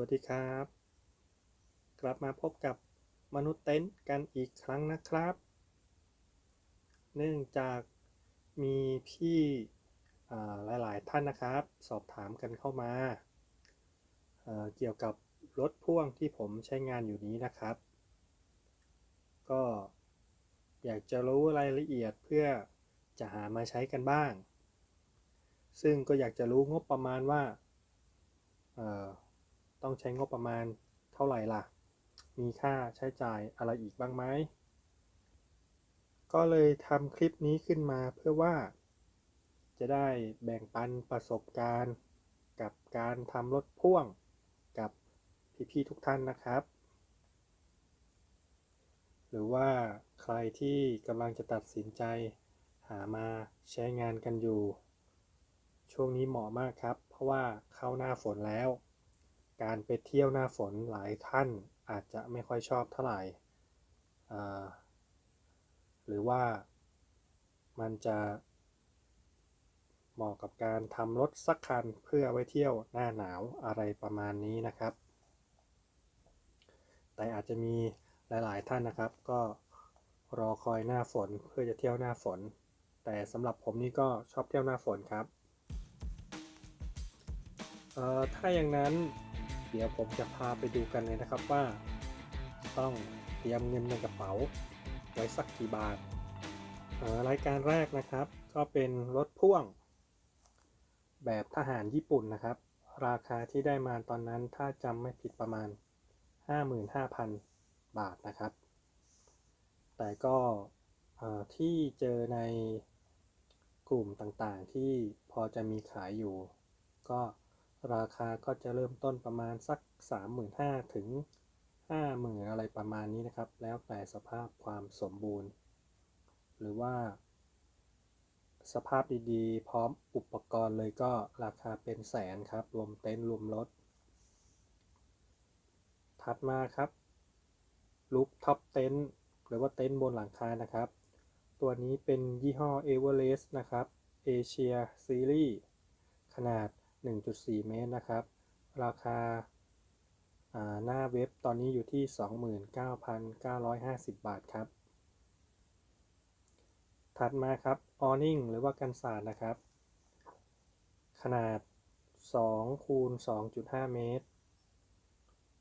วัสดีครับ กลับมาพบกับมนุษย์เต็นท์กันอีกครั้งนะครับ เนื่องจากมีพี่หลายๆท่านนะครับ สอบถามกันเข้ามาเเกี่ยวกับรถพ่วงที่ผมใช้งานอยู่นี้นะครับ ก็อยากจะรู้รายละเอียดเพื่อจะหามาใช้กันบ้าง ซึ่งก็อยากจะรู้งบประมาณว่า ต้องใช้งบประมาณเท่าไหร่ล่ะ มีค่าใช้จ่ายอะไรอีกบ้างไหม ก็เลยทำคลิปนี้ขึ้นมาเพื่อว่า จะได้แบ่งปันประสบการณ์ กับการทำรถพ่วงกับพี่ๆทุกท่านนะครับ หรือว่าใครที่กำลังจะตัดสินใจหามาใช้งานกันอยู่ ช่วงนี้เหมาะมากครับ เพราะว่าเข้าหน้าฝนแล้ว การไปเที่ยวหน้าฝนหลายท่านอาจจะไม่ค่อยชอบเท่าไหร่ หรือว่ามันจะเหมาะกับการทำรถสักคันเพื่อไว้เที่ยวหน้าหนาวอะไรประมาณนี้นะครับ แต่อาจจะมีหลายๆท่านนะครับ ก็รอคอยหน้าฝนเพื่อจะเที่ยวหน้าฝน แต่สำหรับผมนี่ก็ชอบเที่ยวหน้าฝนครับเอ่อถ้าอย่างนั้น เดี๋ยวผมจะพาไปดูกันเลยนะครับว่า ต้องเตรียมเงินในกระเป๋า ไว้สักกี่บาทรายการแรกนะครับ ก็เป็นรถพ่วง แบบทหารญี่ปุ่นนะครับ ราคาที่ได้มาตอนนั้นถ้าจำไม่ผิดประมาณ 55,000 บาทนะครับ แต่ก็ที่เจอในกลุ่มต่างๆ ที่พอจะมีขายอยู่ ก็ ราคาก็จะเริ่มต้นประมาณสัก 35,000ถึง50,000อะไรประมาณนี้นะครับ แล้วแต่สภาพความสมบูรณ์ หรือว่า สภาพดีๆ พร้อมอุปกรณ์เลยก็ราคาเป็นแสนครับ รวมเต็นท์รวมรถ ถัดมาครับลุกท็อปเต็นท์หรือว่าเต็นท์บนหลังคานะครับ ตัวนี้เป็นยี่ห้อ Everest นะครับ Asia Series ขนาด 1.4 เมตรนะครับ ราคาาหน้าเว็บตอนนี้อยู่ที่ 29,950 บาทครับ ถัดมาครับออ n ิ n งหรือว่ากันศาสตร์นะครับ ขนาด2คูณ2.5 เมตร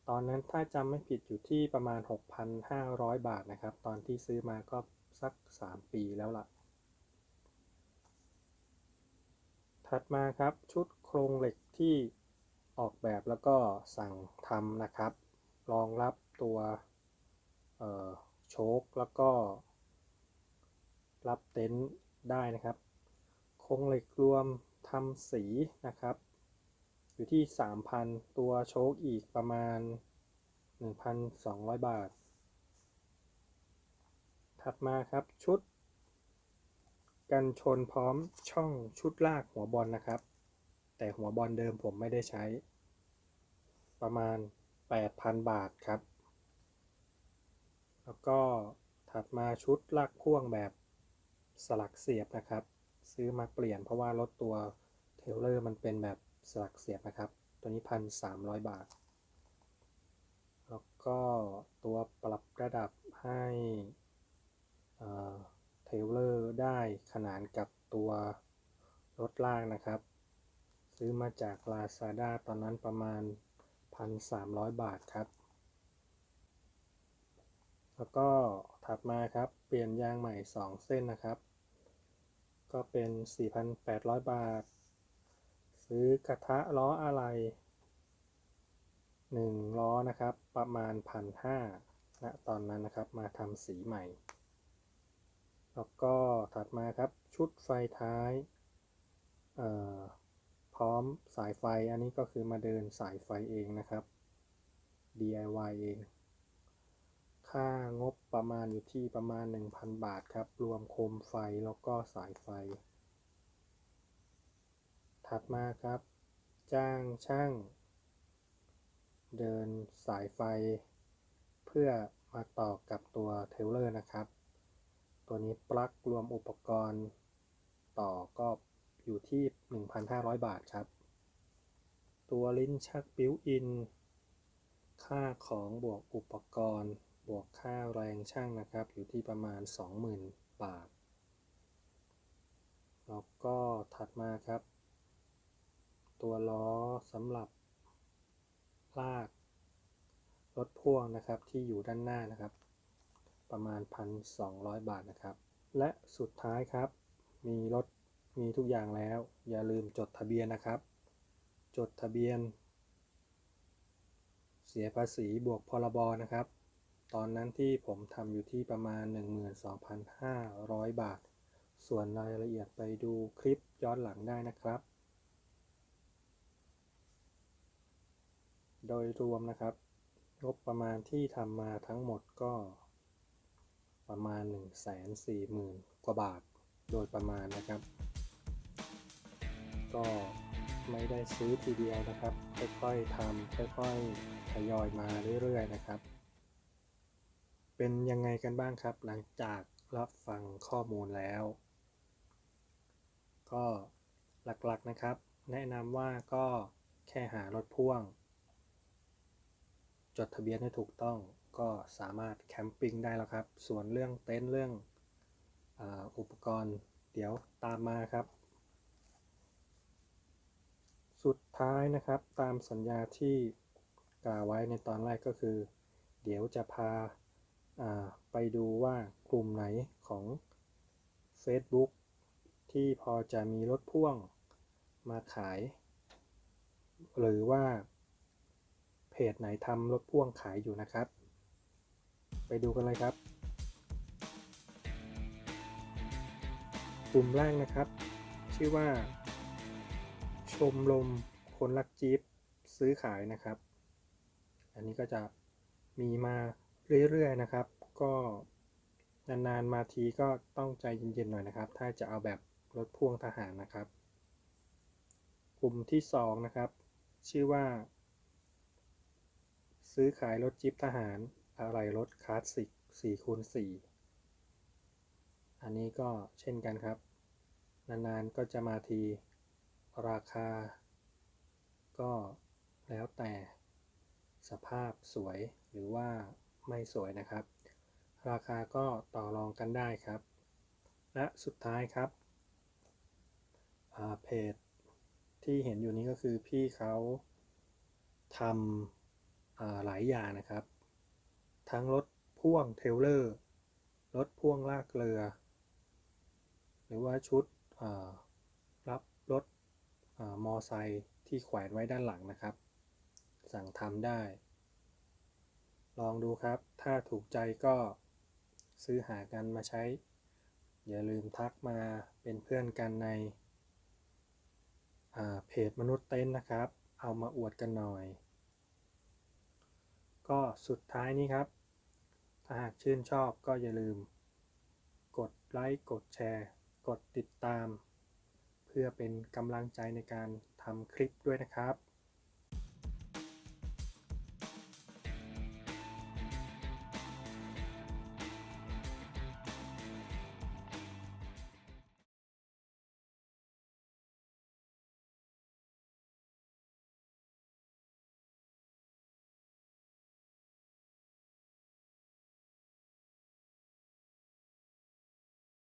ตอนนั้นถ้าจำไม่ผิดอยู่ที่ประมาณ 6,500 บาทนะครับ ตอนที่ซื้อมาก็สัก 3 ปีแล้วล่ะ ถัดมาครับชุด รงเหล็กที่ออกแบบแล้วก็สั่งทำนะครับ รองรับตัวโชคแล้วก็ รับเต็นท์ได้นะครับ โครงเหล็กรวมทำสีนะครับ อยู่ที่ 3,000 ตัวโชคอีกประมาณ 1,200 บาท ถัดมาครับชุด กันชนพร้อมช่องชุดลากหัวบอลนะครับ แต่หัวบอลเดิมผมไม่ได้ใช้ ประมาณ 8,000 บาทครับ แล้วก็ถัดมาชุดลากพ่วงแบบสลักเสียบนะครับ ซื้อมาเปลี่ยนเพราะว่ารถตัวเทเลอร์มันเป็นแบบสลักเสียบนะครับ ตัวนี้พันสามร้อยบาท แล้วก็ตัวปรับระดับให้เทเลอร์ได้ขนานกับตัวรถล่างนะครับ ซื้อมาจาก Lazada ตอนนั้นประมาณ 1,300 บาทครับ แล้วก็ถัดมาครับ เปลี่ยนยางใหม่ 2 เส้นนะครับ ก็เป็น 4,800 บาท ซื้อกระทะล้ออะไร 1 ล้อนะครับ ประมาณ 1,500ณตอนนั้นนะครับมาทำสีใหม่ แล้วก็ถัดมาครับชุดไฟท้าย เอ่อ พร้อมสายไฟอันนี้ก็คือมาเดินสายไฟเองนะครับ DIY เอง ค่างบประมาณอยู่ที่ประมาณ 1,000 บาทครับ รวมโคมไฟแล้วก็สายไฟ ถัดมาครับ จ้างช่าง เดินสายไฟ เพื่อมาต่อกับตัวเทเลอร์นะครับ ตัวนี้ปลั๊กรวมอุปกรณ์ต่อก็ อยู่ที่ 1,500 บาทครับ ตัวลิ้นชักบิวอิน ค่าของบวกอุปกรณ์ บวกค่าแรงช่างนะครับ อยู่ที่ประมาณ 20,000 บาท แล้วก็ถัดมาครับ ตัวล้อสำหรับลากรถพ่วงนะครับที่อยู่ด้านหน้านะครับ ประมาณ 1,200 บาทนะครับ และสุดท้ายครับมีรถ มีทุกอย่างแล้ว อย่าลืมจดทะเบียนนะครับ จดทะเบียน เสียภาษีบวกพรบนะครับ ตอนนั้นที่ผมทำอยู่ที่ประมาณ 12,500 บาท ส่วนรายละเอียดไปดูคลิปย้อนหลังได้นะครับ โดยรวมนะครับ งบประมาณที่ทำมาทั้งหมดก็ประมาณ 140,000 กว่าบาท โดยประมาณนะครับ ก็ไม่ได้ซื้อทีเดียวนะครับ ค่อยๆทำค่อยๆทยอยมาเรื่อยๆนะครับ เป็นยังไงกันบ้างครับ หลังจากรับฟังข้อมูลแล้ว ก็หลักๆนะครับ แนะนำว่าก็แค่หารถพ่วง จดทะเบียนให้ถูกต้องก็สามารถแคมปิ้งได้แล้วครับ ส่วนเรื่องเต็นท์เรื่องอ,อุปกรณ์เดี๋ยวตามมาครับ สุดท้ายนะครับ ตามสัญญาที่กล่าวไว้ในตอนแรกก็คือ เดี๋ยวจะพาาไปดูว่ากลุ่มไหนของ Facebook ที่พอจะมีรถพ่วงมาขาย หรือว่า เพจไหนทำรถพ่วงขายอยู่นะครับ ไปดูกันเลยครับ กลุ่มแรกนะครับ ชื่อว่า ชมรมคนรักจี๊ปซื้อขายนะครับ อันนี้ก็จะมีมาเรื่อยๆนะครับ ก็นานๆมาทีก็ต้องใจเย็นๆหน่อยนะครับ ถ้าจะเอาแบบรถพ่วงทหารนะครับ กลุ่มที่สองนะครับ ชื่อว่า ซื้อขายรถจิ๊ปทหารอะไรรถคลาสสิก4คูณ4อันนี้ก็เช่นกันครับ นานๆก็จะมาที ราคา ก็แล้วแต่สภาพสวยหรือว่าไม่สวยนะครับ ราคาก็ต่อรองกันได้ครับ และสุดท้ายครับเพจที่เห็นอยู่นี้ก็คือพี่เขาทำาหลายอย่างนะครับ ทั้งรถพ่วงเทเลอร์รถพ่วงลากเรือ หรือว่าชุดา มอไซค์ที่แขวนไว้ด้านหลังนะครับ สั่งทำได้ ลองดูครับ ถ้าถูกใจก็ซื้อหากันมาใช้ อย่าลืมทักมาเป็นเพื่อนกันในเพจมนุษย์เต้นนะครับ เอามาอวดกันหน่อย ก็สุดท้ายนี้ครับ ถ้าหากชื่นชอบก็อย่าลืม กดไลค์ กดแชร์ กดติดตาม พื่อเป็นกำลังใจในการทำคลิปด้วยนะครับ